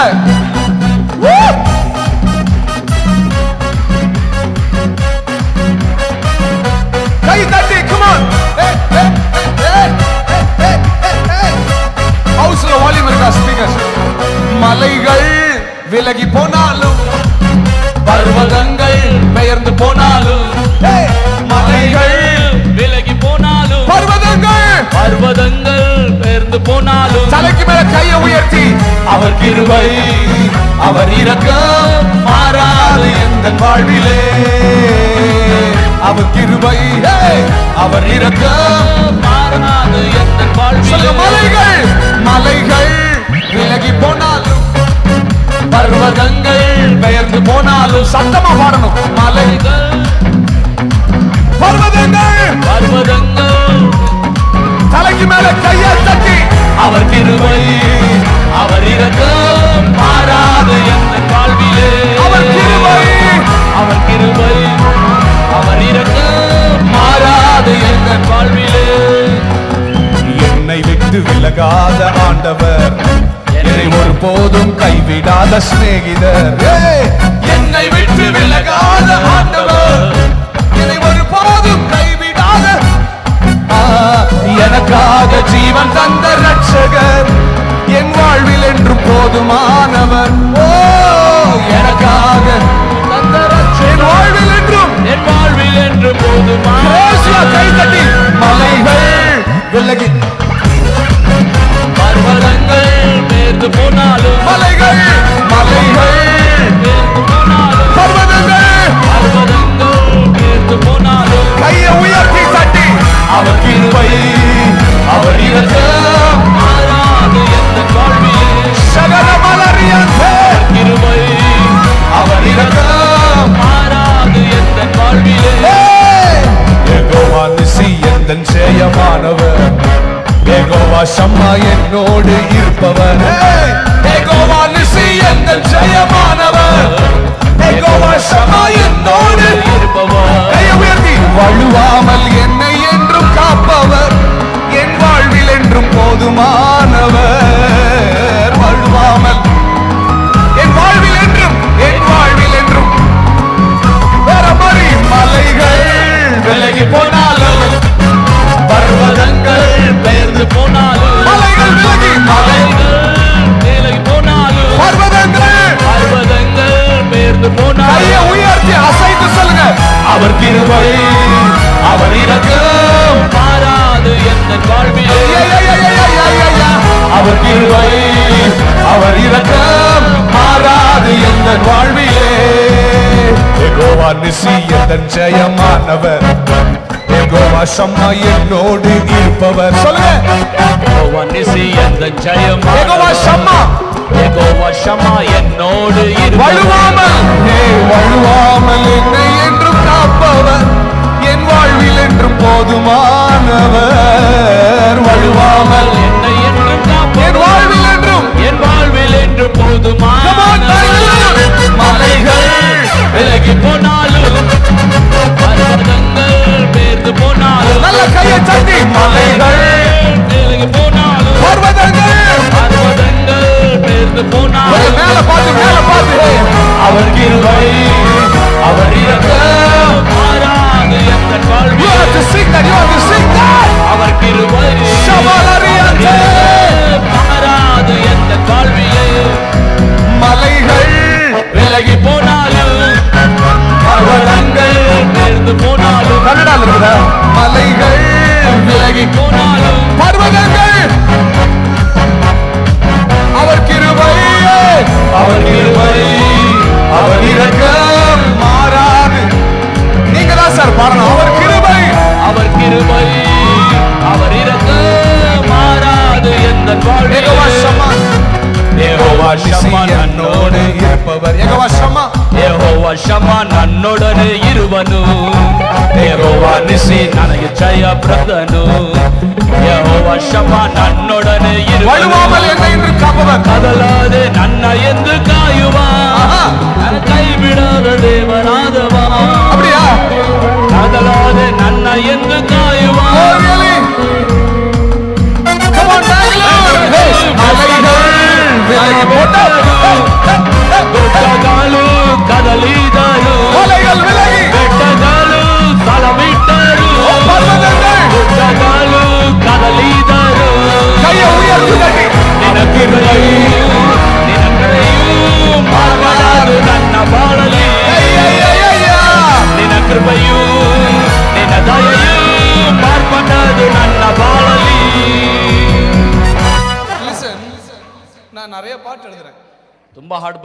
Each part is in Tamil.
Vai! கிருபை அவர் இரக்கம் மாறாது எந்த வாழ்விலே. அவர் கிருபை அவர் இரக்கம் மாறாது எந்த வாழ்விலே. மலைகள். மலைகள் விலகி போனாலும் பர்வதங்கள் பெயர்ந்து போனாலும் சத்தமா பாடணும். மலைகள் பர்வதங்கள். பர்வதங்கள் தலைக்கு மேல கையை தட்டி அவர் திருவை அவர் இரக்கம் மாறாத எந்த வாழ்விலே. அவர் திருவை அவர் திருவை அவர் இரக்கம் மாறாத எந்த வாழ்விலே. என்னை விட்டு விலகாத ஆண்டவர் என்னை ஒருபோதும் கைவிடாத சிநேகிதர். என்னை விட்டு விலகாத சம்மா என்னோடு இருப்பவர். கோவா நிசி எந்த ஜெயமானவர். கோவா சம்மா கிருபை அவர் இரக்கம் மாறாது எந்த வாழ்வில் அவர் கிருபை அவர் இரக்கம் மாறாது எந்த வாழ்விலே எகோவா நிசி எந்த ஜெயமானவர். எகோவா சம்மா என்னோடு இருப்பவர். சொல்லுங்க. ஜெயம் எகோவா சம்மா. எகோவா சம்மா என்னோடு வழுவாமல். வழுவாமல் என்னை என்று காப்பவர் என் வாழ்வில் என்று போதுமானவர். வழுவாமல் என்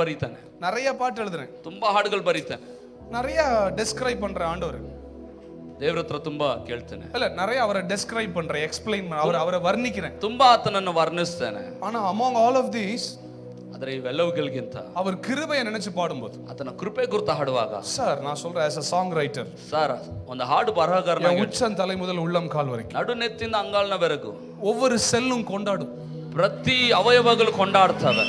ಬರೀತಾನೆ நிறைய பாட்டு எழுதுறேன் ತುಂಬಾ ಹಾಡುಗಳು ಬರೀತಾನೆ நிறைய டெஸ்கிரைப் பண்றேன் ஆண்டவர் ದೇವ್ರ ಹತ್ರ ತುಂಬಾ ಕೇಳ್ತೇನೆ இல்ல நிறைய அவரை டெஸ்கிரைப் பண்றேன் எக்ஸ்பிளைன் அவர் அவரை வர்ணிக்கிறேன் ತುಂಬಾ ಆತನನ್ನು ವರ್ಣಿಸ್ತೇನೆ ஆனா அமாங் ஆல் ஆஃப் தீஸ் ಆದ್ರೆ ಇವೆಲ್ಲವುಗಳಿಗಿಂತ அவர் கிருபையை நினைச்சு பாடும்போது ಆತನ ಕೃಪೆ ಗುರುತ ಹಾಡುವಾಗ சார் நான் சொல்றேன் as a songwriter sir ಒಂದು ಹಾಡು ಬರಹಗಾರನಾಗಿ உச்சம் தலை முதல் உள்ளம் கால் வரைக்கும் ನಡುನೆತ್ತಿಂದ ಅಂಗಾಲ್ನವರೆಗೂ ஒவ்வொரு செல்லும் கொண்டாடும் ಪ್ರತಿ ಅವಯವಗಳು ಕೊಂಡಾಡ್ತವೆ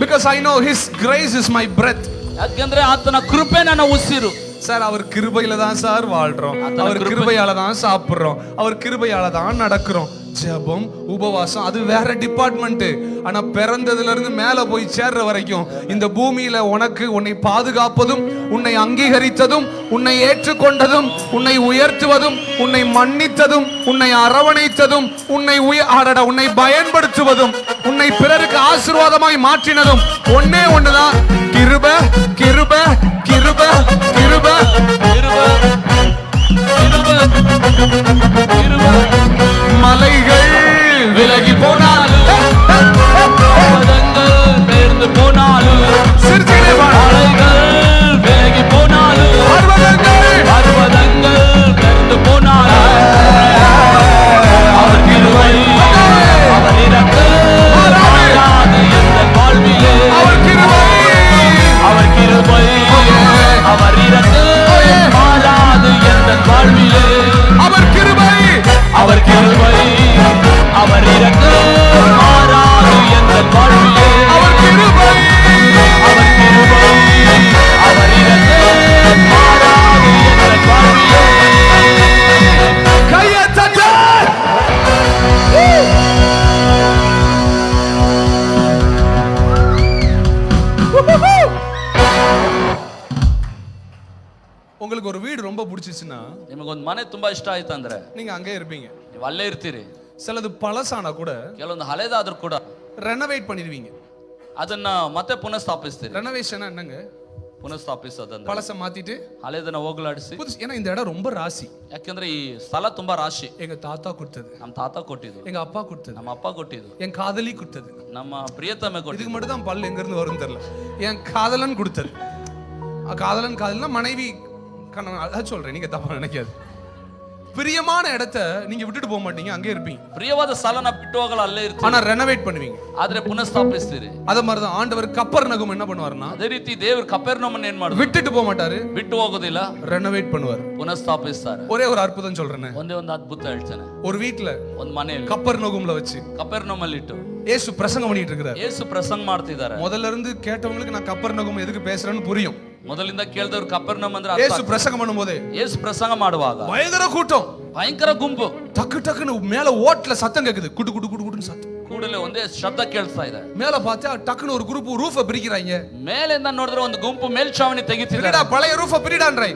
Because I know his grace is my breath ಯಾಕೆಂದ್ರೆ ಆತನ ಕೃಪೆ ನನ್ನ ಉಸಿರು சார் அவர் கிருபையில தான் சார் வாழ்றோம் அத்தனை அவர் கிருபை. கிருபையால தான் சாப்பிடுறோம் அவர் கிருபையால தான் நடக்கிறோம் ஜெபம் உபவாசம் அது வேற டிபார்ட்மெண்ட் ஆனா பிறந்ததுல இருந்து மேல போய் சேர்ற வரைக்கும் இந்த பூமியில உனக்கு உன்னை பாதுகாப்பதும் உன்னை அங்கீகரித்ததும் உன்னை ஏற்றுக்கொண்டதும் உன்னை உயர்த்துவதும் உன்னை மன்னித்ததும் உன்னை அரவணைத்ததும் உன்னை உய அடடா, உன்னை பயன்படுத்துவதும் உன்னை பிறருக்கு ஆசீர்வாதமாய் மாற்றினதும் ஒன்னே ஒண்ணுதான் கிருப கிருப கிருப, கிருப, கிருப. மலைகள் விலகி போனாலும் பெயர்ந்து போனாலும். மலைகள் விலகி போனாலும் ತುಂಬಾ ಇಷ್ಟ ಆಯ್ತು ಅಂದ್ರೆ நீங்க அங்கே இருப்பீங்க ನೀವು ಅಲ್ಲೇ ಇರ್ತೀರಿ சிலது பழசானா கூட ಕೆಲವೊಂದು ಹಳೇದಾದ್ರೂ ಕೂಡ ரெனோவேட் பண்ணிடுவீங்க ಅದನ್ನ ಮತ್ತೆ ಪುನಃ ಸ್ಥಾಪಿಸ್ತೀರಿ ரெனோவேஷனா என்னங்க ಪುನಃ ಸ್ಥಾಪಿಸೋದಂದ್ರೆ பழசை மாத்திட்டு ಹಳೇದನ್ನ ಹೋಗಲಾಡಿಸಿ புதுசு ஏன்னா இந்த இடம் ரொம்ப ராசி ಯಾಕೆಂದ್ರೆ ಈ ಸ್ಥಳ ತುಂಬಾ ರಾಶಿ எங்க தாத்தா கொடுத்தது ನಮ್ಮ ತಾತ ಕೊಟ್ಟಿದ್ದು எங்க அப்பா கொடுத்தது ನಮ್ಮ ಅಪ್ಪ ಕೊಟ್ಟಿದ್ದು என் காதலி கொடுத்தது ನಮ್ಮ ಪ್ರಿಯತಮೆ ಕೊಟ್ಟಿದ್ದು இதுக்கு மட்டும் தான் பல்லு எங்க இருந்து வரும் தெரியல என் காதலன் கொடுத்தது அஹ் காதலன் காதல்னா மனைவி கணவன் அதான் சொல்றேன் நீங்க தப்பா நினைக்காது பிரியமான இடத்த நீங்க விட்டுட்டு போக மாட்டீங்க அங்கே இருப்பீங்க ಪ್ರಿಯವಾದ ಸ್ಥಳನ ಬಿಟ್ಟು ಹೋಗಲ್ಲ ಅಲ್ಲೇ ಇರ್ತೀವಿ ஆனா ரெனோவேட் பண்ணுவீங்க ಆದ್ರೆ ಪುನಃ ಸ್ಥಾಪಿಸ್ತೀರಿ அத மாதிரிதான் ஆண்டவர் கப்பர் நகம் என்ன பண்ணுவாருன்னா ಅದೇ ರೀತಿ ದೇವ್ರು ಕಪೆರ್ನಮ್ಮನ್ನ ಏನ್ ಮಾಡುದು விட்டுட்டு போக மாட்டாரு ಬಿಟ್ಟು ಹೋಗೋದಿಲ್ಲ ரெனோவேட் பண்ணுவார் ಪುನಃ ಸ್ಥಾಪಿಸ್ತಾರೆ ஒரே ஒரு அற்புதம் சொல்றேனே ಒಂದೇ ಒಂದು ಅದ್ಭುತ ಹೇಳ್ತಾನೆ ஒரு வீட்ல ಒಂದ್ ಮನೆಯಲ್ಲಿ கப்பர் நகும்ல வச்சு ಕಪೆರ್ನಮ್ಮಲ್ಲಿ ಇಟ್ಟು ஏசு பிரசங்கம் பண்ணிட்டு இருக்கிறார் ಏಸು ಪ್ರಸಂಗ ಮಾಡ್ತಿದ್ದಾರೆ முதல்ல இருந்து கேட்டவங்களுக்கு நான் கப்பர் நகும் எதுக்கு பேசுறேன்னு புரியும் ಮೊದಲಿಂದ ಕೇಳಿದವ್ರು ಕಪೆರ್ನಮ್ ಅಂದ್ರೆ ಅರ್ಥ ஏசு பிரசங்கம் பண்ணும்போது ಆಗ್ತದೆ. ಏಸು ಪ್ರಸಂಗ ಮಾಡುವಾಗ பயங்கர கூட்டம் ಭಯಂಕರ ಗುಂಪು டக்கு டக்குன்னு மேல ஓட்டுல சத்தம் கேக்குது குடு குடு குடு குடுன்னு சத்தம் ಕೂಡಲೇ ಒಂದೇ ಶಬ್ದ ಕೇಳಿಸ್ತಾ ಇದೆ மேல பார்த்தா டக்குன்னு ஒரு குரூப் ரூஃப பிரிக்கிறாங்க ಮೇಲಿಂದ ನೋಡಿದ್ರೆ ಒಂದು ಗುಂಪು ಮೇಲ್ಛಾವಣಿ ತೆಗಿತಿದ್ದಾರೆ பிரிடா பழைய ரூஃப பிரிடான்றாய்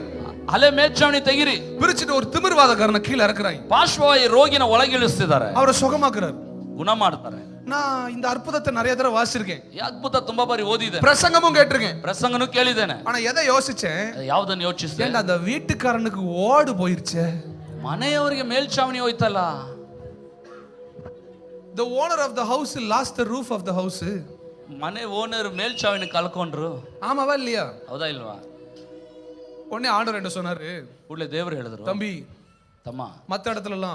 ಅಲೆ ಮೇಲ್ಛಾವಣಿ ತೆಗಿರಿ பிரிச்சுட்டு ஒரு திமிர்வாதக்காரனை கீழே இறக்குறாங்க ಪಾರ್ಶ್ವವಾಯು ರೋಗಿನ ಒಳಗಿಳಿಸ್ತಿದ್ದಾರೆ அவரை சுகமாக்குறாரு ಗುಣ ಮಾಡ್ತಾರೆ நான் இந்த அற்புதத்தை நிறைய தடவை வாசிச்சிருக்கேன் ಈ ಅದ್ಭುತ ತುಂಬಾ ಬಾರಿ ಓದಿದೆ பிரசங்கமும் கேட்டிருக்கேன் ಪ್ರಸಂಗನು ಕೇಳಿದ್ದೇನೆ ஆனா எதை யோசிச்சேன் ಯಾವ್ದನ್ನ ಯೋಚಿಸಿದೆ ஏன்டா அந்த வீட்டுக்காரனுக்கு ஓடு போயிருச்சே ಮನೆಯವರಿಗೆ ಮೇಲ್ಛಾವಣಿ ಹೋಯ್ತಲ್ಲ the owner of the house lost the roof of the house ಮನೆ ಓನರ್ ಮೇಲ್ಛಾವಣಿ ಕಳ್ಕೊಂಡ್ರು ஆமாவா இல்லையா ಹೌದಾ ಇಲ್ವಾ உடனே ஆண்டவர் என்ன சொன்னாரு ಕೂಡಲೇ ದೇವ್ರು ಹೇಳಿದ್ರು தம்பி ತಮ್ಮ மத்த இடத்துல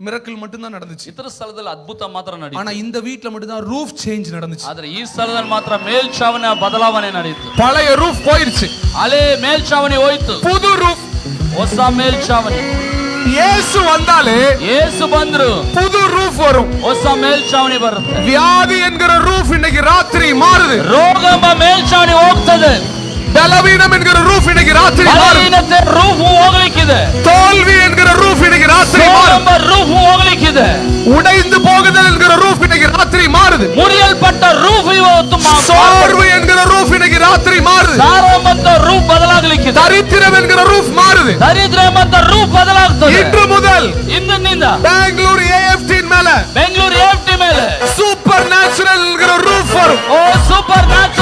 எல்லாம் மிரக்கல் மட்டும்தான் நடந்துச்சு ಇತರ ಸ್ಥಳದಲ್ಲಿ ಅದ್ಭುತ ಮಾತ್ರ ನಡೀತು ஆனா இந்த வீட்ல மட்டும்தான் ரூஃப் சேஞ்ச் நடந்துச்சு ಆದ್ರೆ ಈ ಸ್ಥಳದಲ್ಲಿ ಮಾತ್ರ ಮೇಲ್ಛಾವಣಿ ಬದಲಾವಣೆ ನಡೀತು பழைய ரூஃப் போயிருச்சு ಹಳೆ ಮೇಲ್ಛಾವಣಿ ಹೋಯ್ತು புது ரூஃப் ಹೊಸ ಮೇಲ್ಛಾವಣಿ இயேசு வந்தாலே ಏಸು ಬಂದ್ರು புது ரூஃப் வரும் ಹೊಸ ಮೇಲ್ಛಾವಣಿ ಬರುತ್ತೆ வியாதி என்கிற ரூஃப் இன்னைக்கு ராத்திரி மாறுது ರೋಗ ಎಂಬ ಮೇಲ್ಛಾವಣಿ ಹೋಗ್ತದೆ பலவீனம் என்கிற ரூஃப் இன்னைக்கு ராத்திரி பலவீனத்தை ரூஃப் ஓகலிக்குது தோல்வி என்கிற ரூஃப் இன்னைக்கு ராத்திரி மாறும். ரூஃப் ஓகலிக்குது உடைந்து போகுதல் என்கிற ரூஃப் இன்னைக்கு ராத்திரி மாறுது. முறியல் பட்ட ரூஃப் சோர்வு என்கிற ரூஃப் இன்னைக்கு ராத்திரி மாறுது. சாரமத்த ரூஃப் பதிலாகலிக்குது. தரித்திரம் என்கிற ரூஃப் மாறுது. தரித்திரமத்த ரூஃப் பதிலாகுது இன்று முதல் இந்த நீந்தா. பெங்களூர் ஏஎஃப்டி மேல பெங்களூர் ஏஎஃப்டி மேல. சூப்பர் நேச்சுரல் என்கிற ரூஃப் வரும். Oh supernatural.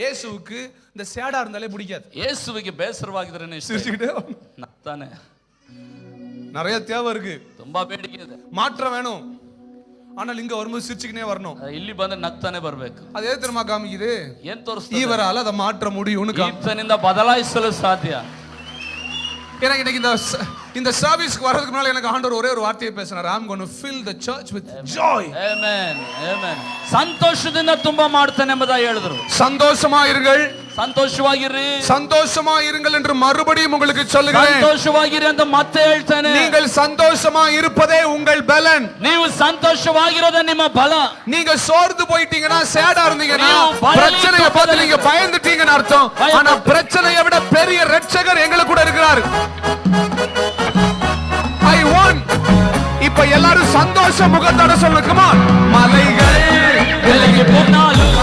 இயேசுவுக்கு இந்த சேடா இருந்தாலே பிடிக்காது ಯೇಸುವಿಗೆ ಬೇಸರವಾಗಿದ್ರೆ ಇಷ್ಟ சிரிச்சுக்கிட்டே ನಗ್ತಾನೆ நிறைய தேவை இருக்கு ತುಂಬಾ ಬೇಡಿಕೆ ಇದೆ மாற்றம் வேணும் ஆனால் இங்க வரும்போது சிரிச்சுக்கினே வரணும் ಆದ್ರೆ ಇಲ್ಲಿ ಬಂದ್ರೆ ನಗ್ತಾನೆ ಬರ್ಬೇಕು அது எது தெரியுமா காமிக்குது ಏನ್ ತೋರಿಸ್ತೀವಿ இவரால அதை மாற்ற முடியும்னு காமி ಈತನಿಂದ ಬದಲಾಯಿಸಲು ಸಾಧ್ಯ எனக்கு இன்னைக்கு இந்த ச- இந்த சர்வீஸ்க்கு வர்றதுக்கு முன்னால எனக்கு ஆண்டவர் ஒரே ஒரு வார்த்தையை பேசினார் I am gonna fill the church with joy Amen. Amen. ಸಂತೋಷದಿಂದ ತುಂಬಾ ಮಾಡ್ತಾನೆ ಎಂಬುದಾಗಿ ಹೇಳಿದ್ರು சந்தோஷமா இருங்கள் ಸಂತೋಷವಾಗಿರ್ರಿ சந்தோஷமா இருங்கள் என்று மறுபடியும் உங்களுக்கு சொல்லுகிறேன் ಸಂತೋಷವಾಗಿರಿ ಅಂತ ಮತ್ತೆ ಹೇಳ್ತಾನೆ நீங்கள் சந்தோஷமா இருப்பதே உங்கள் பலன் ನೀವು ಸಂತೋಷವಾಗಿರೋದೇ ನಿಮ್ಮ ಬಲ நீங்க சோர்ந்து போயிட்டீங்கன்னா சேடா இருந்தீங்கன்னா நீங்க பயந்து பிரச்சனையை பார்த்து நீங்க பயந்துட்டீங்கன்னு அர்த்தம் பயந்து- ஆனா பிரச்சனையை விட பெரிய ரட்சகர் எங்களுக்கு கூட இருக்கிறார் கமான் இப்ப எல்லாரும் சந்தோஷ முகத்தோட சொல்லுக்குமா மலைகள் விலகி போனாலும்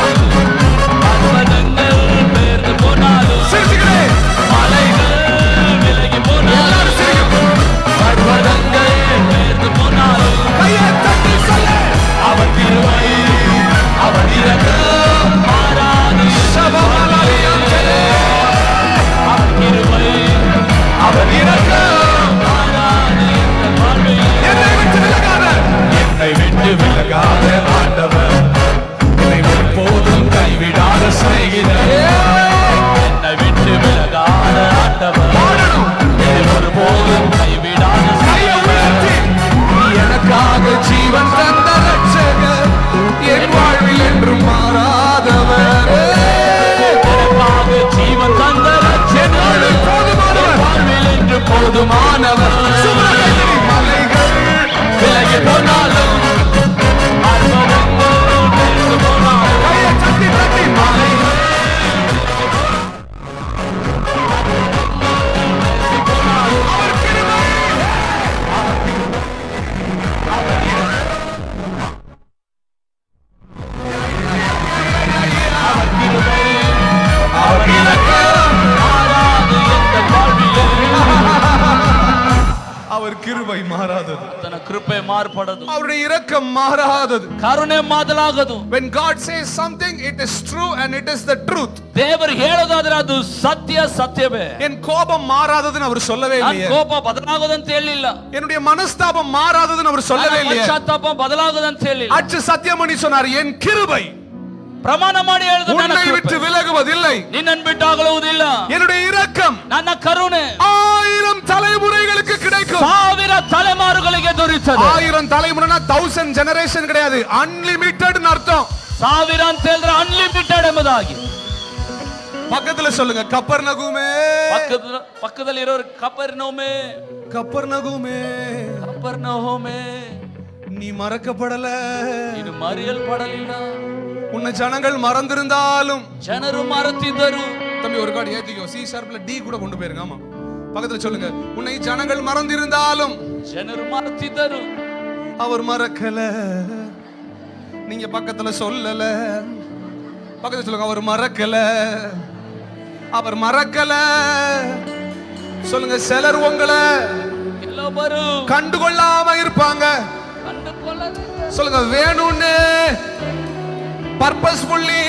ಕರುಣೆ ಮೊದಲಾಗದು when god says something it is true and it is the truth ದೇವರು ಹೇಳೋದಾದ್ರೆ ಅದು ಸತ್ಯ ಸತ್ಯವೇ என் கோபம் மாறாததுன்னு அவர் சொல்லவே ನನ್ இல்லையே ಕೋಪ ಬದಲಾಗೋದಂತ ಹೇಳಿಲ್ಲ என்னுடைய மனஸ்தாபம் மாறாததுன்னு அவர் சொல்லவே ನನ್ನ இல்லையே ಪಶ್ಚಾತ್ತಾಪ ಬದಲಾಗೋದಂತ ಹೇಳಿಲ್ಲ அச்சு சத்தியமணி சொன்னார் என் கிருபை ಪ್ರಮಾಣ ಮಾಡಿ ಹೇಳಿದ್ರು ನನ್ನ உன்னை ಕೃಪೆ. விட்டு விலகுவதில்லை ನಿನ್ನನ್ನು ಬಿಟ್ಟಾಗಲುವುದಿಲ್ಲ என்னுடைய இரக்கம் ನನ್ನ ಕರುಣೆ ஆயிரம் தலைமுறைகளுக்கு கிடைக்கும் ಸಾವಿರ ತಲೆಮಾರುಗಳಿಗೆ ದೊರೆಯುತ್ತದೆ ஆயிரம் தலைமுறைனா தௌசண்ட் ஜெனரேஷன் கிடையாது அன்லிமிட்டெட் அர்த்தம் ಸಾವಿರ ಅಂತ ಹೇಳಿದ್ರೆ ಅನ್ಲಿಮಿಟೆಡ್ ಎಂಬುದಾಗಿ பக்கத்துல சொல்லுங்க கப்பர் நகுமே ಪಕ್ಕದ ಪಕ್ಕದಲ್ಲಿ ಇರೋರು ಕಪರ್ ನೋಮೆ கப்பர் நகுமே ಕಪರ್ ನೋಮೆ நீ மறக்கப்படல. இது மறியல் படலினா உன்னை ஜனங்கள் மறந்திருந்தாலும். ஜனரு மறத்திதரு தம்பி ஒரு காடு ஏத்திக்கோ. சி ஷார்ப்ல டி கூட கொண்டு போயிருங்க. ஆமா. பக்கத்துல சொல்லுங்க. உன்னை ஜனங்கள் மறந்திருந்தாலும். ஜனரு மறத்திதரு அவர் மறக்கல. நீங்க பக்கத்துல சொல்லல. பக்கத்துல சொல்லுங்க. அவர் மறக்கல. அவர் மறக்கல. சொல்லுங்க சிலர் உங்களை கண்டுகொள்ளாம இருப்பாங்க. சொல்லுங்க வேணும்னு பர்பஸ் புள்ளி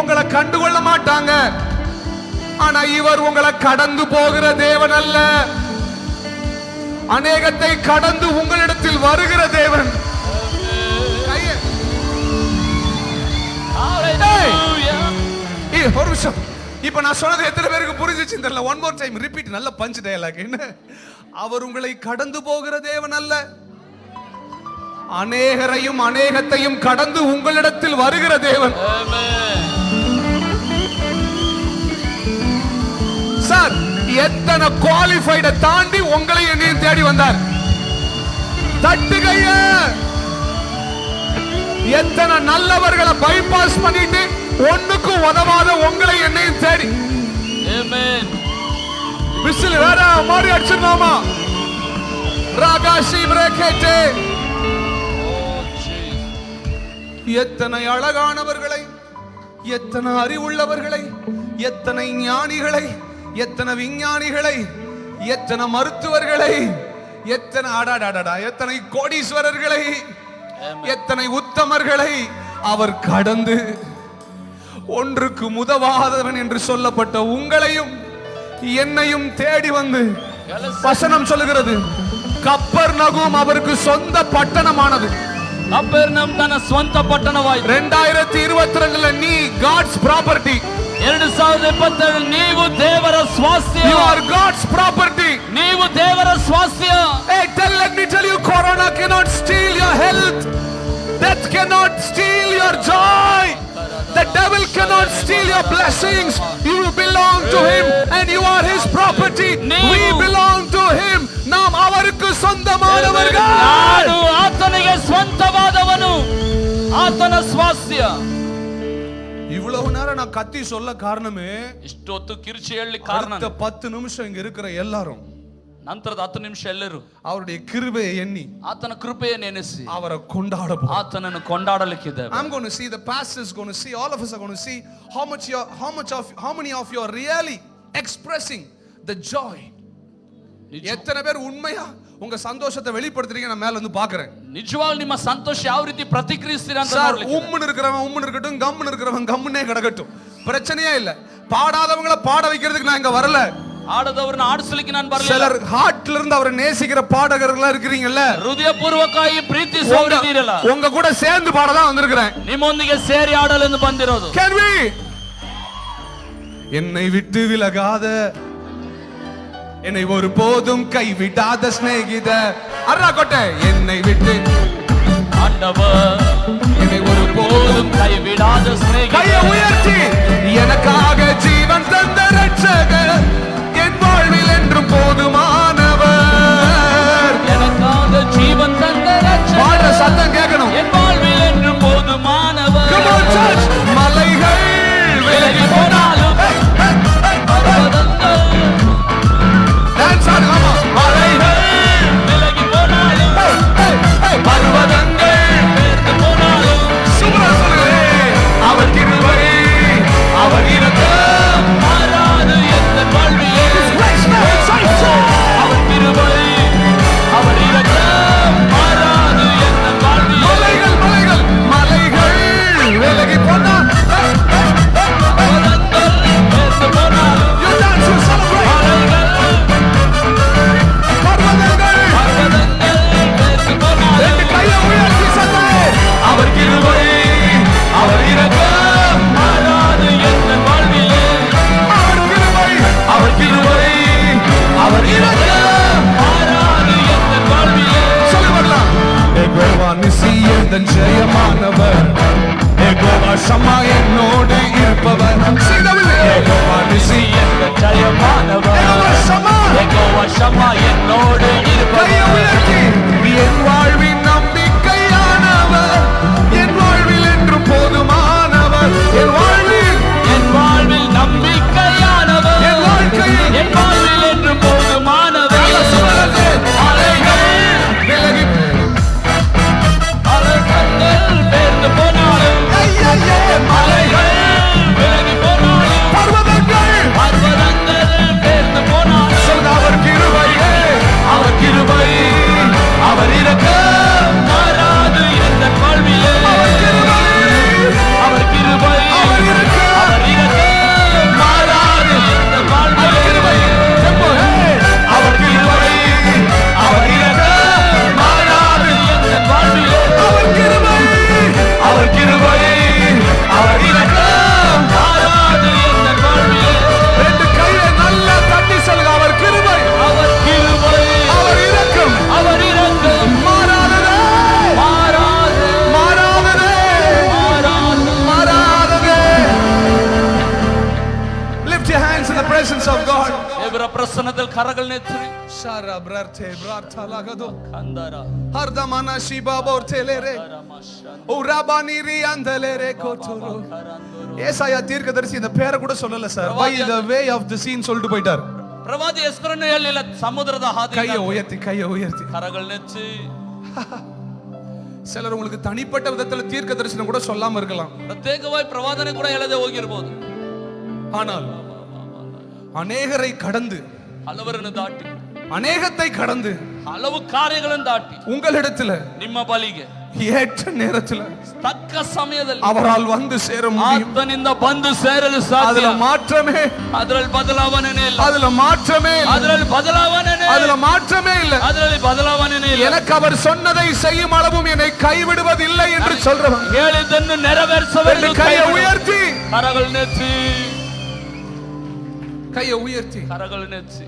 உங்களை கண்டுகொள்ள மாட்டாங்க. ஆனா இவர் உங்களை கடந்து போகிற தேவன் அல்ல. அநேகத்தை கடந்து உங்களிடத்தில் வருகிற தேவன். ஏய், ஒரு நிமிஷம். இப்ப நான் சொன்னது எத்தனை பேருக்கு புரிஞ்சிச்சு தெரியல. ஒன் மோர் டைம் ரிப்பீட் நல்ல பஞ்ச் டயலாக் என்ன? அவர் உங்களை கடந்து போகிற தேவன் அல்ல. அநேகரையும் அநேகத்தையும் கடந்து உங்களிடத்தில் வருகிற தேவன். சார் எத்தனை குவாலிஃபைட தாண்டி உங்களை என்னையும் தேடி வந்தார். தட்டுகைய! எத்தனை நல்லவர்களை பைபாஸ் பண்ணிட்டு ஒண்ணுக்கும் உதவாத உங்களை என்னையும் தேடி. விசில் வேற மாதிரி அடிச்சிருந்தோமா ராகாஷி பிரேக்கேட்டே எத்தனை அழகானவர்களை எத்தனை அறிவுள்ளவர்களை எத்தனை ஞானிகளை எத்தனை விஞ்ஞானிகளை எத்தனை மருத்துவர்களை எத்தனை அடாடாடா எத்தனை கோடீஸ்வரர்களை. எத்தனை உத்தமர்களை அவர் கடந்து ஒன்றுக்கு முதவாதவன் என்று சொல்லப்பட்ட உங்களையும் என்னையும் தேடி வந்து வசனம் சொல்லுகிறது. கப்பர் நகும் அவருக்கு சொந்த பட்டணமானது. ಕಪೆರ್ನಮ್ ತನ್ನ ಸ್ವಂತ ಪಟ್ಟಣವಾಯಿತು ரெண்டாயிரத்தி இருபத்தி ரெண்டுல நீ காட்ஸ் ப்ராப்பர்ட்டி ಎರಡು ಸಾವಿರದ ಇಪ್ಪತ್ತೆರಡು ನೀವು ದೇವರ ಸ್ವಾಸ್ಥ್ಯ யூ ஆர் காட்ஸ் ப்ராப்பர்ட்டி ನೀವು ದೇವರ ಸ್ವಾಸ್ಥ್ಯ Hey, tell, let me tell you, Corona cannot steal your health. Death cannot steal your joy. The devil cannot steal your blessings. You belong to him and you are his property. We belong to him. நாம் அவருக்கு சொந்தமானவர்கள் ನಾನು ಆತನಿಗೆ ಸ್ವಂತವಾದವನು ಆತನ ಸ್ವಾಸ್ಥ್ಯ இவ்வளவு நேரம் நான் கத்தி சொல்ல காரணமே ಇಷ್ಟೊತ್ತು ಕಿರುಚಿ ಹೇಳಿ ಕಾರಣ அடுத்த பத்து நிமிஷம் இங்க இருக்கிற எல்லாரும் ನಂತರದ ಹತ್ತು ನಿಮಿಷ ಎಲ್ಲರೂ அவருடைய கிருபையை எண்ணி ಆತನ ಕೃಪೆಯನ್ನು ನೆನೆಸಿ அவரை கொண்டாட போறோம். ಆತನನ್ನು ಕೊಂಡಾಡಲಿಕ್ಕಿದ್ದೇವೆ I'm going to see the pastors going to see all of us are going to see how much you how much of how many of you are really expressing the joy ನಿಜ- எத்தனை பேர் உண்மையா உங்க சந்தோஷத்தை வெளிப்படுத்துறீங்க நான் மேல வந்து பாக்குறேன் ನಿಜವಾಗ್ಲೂ ನಿಮ್ಮ ಸಂತೋಷ ಯಾವ ರೀತಿ ಪ್ರತಿಕ್ರಿಯಿಸ್ತೀರಾ ಅಂತ சார் ನೋಡ್ಲಿಕ್ಕೆ. உம்முன்னு இருக்கிறவன் உம்முன்னு இருக்கட்டும் கம்முன்னு இருக்கிறவன் கம்முன்னே கிடக்கட்டும் பிரச்சனையே இல்ல பாடாதவங்கள பாட வைக்கிறதுக்கு நான் இங்க வரல ಆಡದವ್ರನ್ನ ಆಡಿಸ್ಲಿಕ್ಕೆ ನಾನು ಬರಲಿಲ್ಲ சிலர் ஹார்ட்ல இருந்து அவரை நேசிக்கிற பாடகர்களா இருக்கிறீங்கல்ல ಹೃದಯ ಪೂರ್ವಕವಾಗಿ ಪ್ರೀತಿಸುವವರಿದ್ದೀರಲ್ಲ உங்க- உங்க கூட சேர்ந்து பாட தான் வந்திருக்கிறேன் ನಿಮ್ಮೊಂದಿಗೆ ಸೇರಿ ಆಡಲೆಂದು ಬಂದಿರೋದು Can we? என்னை விட்டு விலகாத என்னை ஒரு போதும் கைவிடாத சிநேகித. அர்ரா கொட்டை என்னை விட்டு. ஆண்டவர் என்னை ஒரு போதும் போதும் கைவிடாத கையை உயர்த்தி எனக்காக ஜீவன் தந்த ரட்சகர் என் வாழ்வில் என்றும் போதுமானவர் ಕರಗಳನ್ನೆತ್ತಿರಿ shara brarte brarta lagado ಕಂದರ hardamana shiba bortelere o rabani ri andalere kotoro ஏசாயா தீர்க்கதரிசி இந்த பேரை கூட சொல்லல sir by the way of the scene சொல்லிட்டு போயிட்டார் ಪ್ರವಾದಿ ಹೆಸರನ್ನು ಹೇಳಿಲ್ಲ ಸಮುದ್ರದ ಹಾದಿ கையை உயர்த்தி கையை உயர்த்தி ಕರಗಳನ್ನೆಚ್ಚಿ சிலர் உங்களுக்கு தனிப்பட்ட விதத்துல தீர்க்க தரிசனம் கூட சொல்லாம இருக்கலாம் ಪ್ರತ್ಯೇಕವಾಗಿ ಪ್ರವಾದನೆ ಕೂಡ ಹೇಳದೆ ಹೋಗಿರ್ಬೋದು ஆனால் அநேகரை கடந்து ಹಲವರನ್ನು ದಾಟಿ அநேகத்தை கடந்து ಹಲವು ಕಾರ್ಯಗಳನ್ನು ದಾಟಿ உங்களிடத்துல ನಿಮ್ಮ ಬಲಿಗೆ ஏற்ற நேரத்துல ತಕ್ಕ ಸಮಯದಲ್ಲಿ அவரால் வந்து சேர முடியும் ಆತನಿಂದ ಬಂದು ಸೇರಲು ಸಾಧ್ಯ அதுல மாற்றமே ಅದ್ರಲ್ಲಿ ಬದಲಾವಣೆನೇ ಇಲ್ಲ அதுல மாற்றமே இல்ல. ಅದ್ರಲ್ಲಿ ಬದಲಾವಣೆನೇ அதுல மாற்றமே இல்ல ಅದ್ರಲ್ಲಿ ಬದಲಾವಣೆನೇ ಇಲ್ಲ எனக்கு அவர் சொன்னதை செய்யும் அளவும் என்னை கைவிடுவதில்லை என்று சொல்றவன் ಹೇಳಿದ್ದನ್ನು ನೆರವೇರಿಸಬೇಕು ரெண்டு கையை உயர்த்தி ಕರಗಳನ್ನೆತ್ತಿ கையை உயர்த்தி ಕರಗಳನ್ನೆತ್ತಿ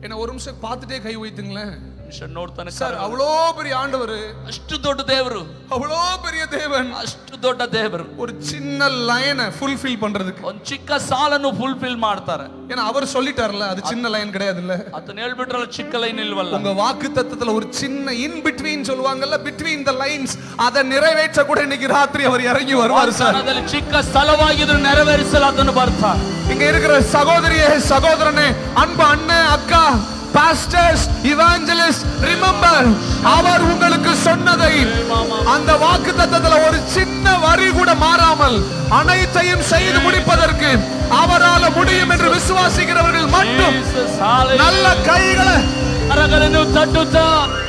என்ன ஒரு நிமிஷம் பார்த்துட்டே கை வைத்துங்களேன். ಮನುಷ್ಯ ನೋಡ್ತಾನೆ சார் ಕರಗಳು. அவ்வளோ பெரிய ஆண்டவர் ಅಷ್ಟು ದೊಡ್ಡ ದೇವರು அவ்வளோ பெரிய தேவன் ಅಷ್ಟು ದೊಡ್ಡ ದೇವರು ஒரு சின்ன லைனை ஃபுல்ஃபில் பண்றதுக்கு ಒಂದ್ ಚಿಕ್ಕ ಸಾಲನ್ನು ಫುಲ್ಫಿಲ್ ಮಾಡ್ತಾರೆ ஏன்னா அவர் சொல்லிட்டார்ல அது சின்ன லைன் கிடையாது இல்ல ಅದನ್ನ ಹೇಳ್ಬಿಟ್ರಲ್ಲ ಚಿಕ್ಕ ಲೈನ್ ಇಲ್ವಲ್ಲ உங்க வாக்கு தத்தத்துல ஒரு சின்ன இன் பிட்வீன் சொல்லுவாங்கல்ல பிட்வீன் த லைன்ஸ் அதை நிறைவேற்ற கூட இன்னைக்கு ராத்திரி அவர் இறங்கி வருவார் சார் ವಾಗ್ದಾನದಲ್ಲಿ ಚಿಕ್ಕ ಸ್ಥಳವಾಗಿದ್ರು ನೆರವೇರಿಸಲು ಅದನ್ನು ಬರ್ತಾರೆ இங்க இருக்கிற சகோதரியே சகோதரனே அன்பு அண்ணன் அக்கா பாஸ்டர்ஸ் இவாஞ்சலிஸ்ட் ரிமெம்பர் அவர் உங்களுக்கு சொன்னதை அந்த வாக்கு தத்தத்துல ஒரு சின்ன வரி கூட மாறாமல் அனைத்தையும் செய்து முடிப்பதற்கு அவரால் முடியும் என்று விசுவாசிக்கிறவர்கள் மட்டும் நல்ல கைகளை தட்டுத்தான்.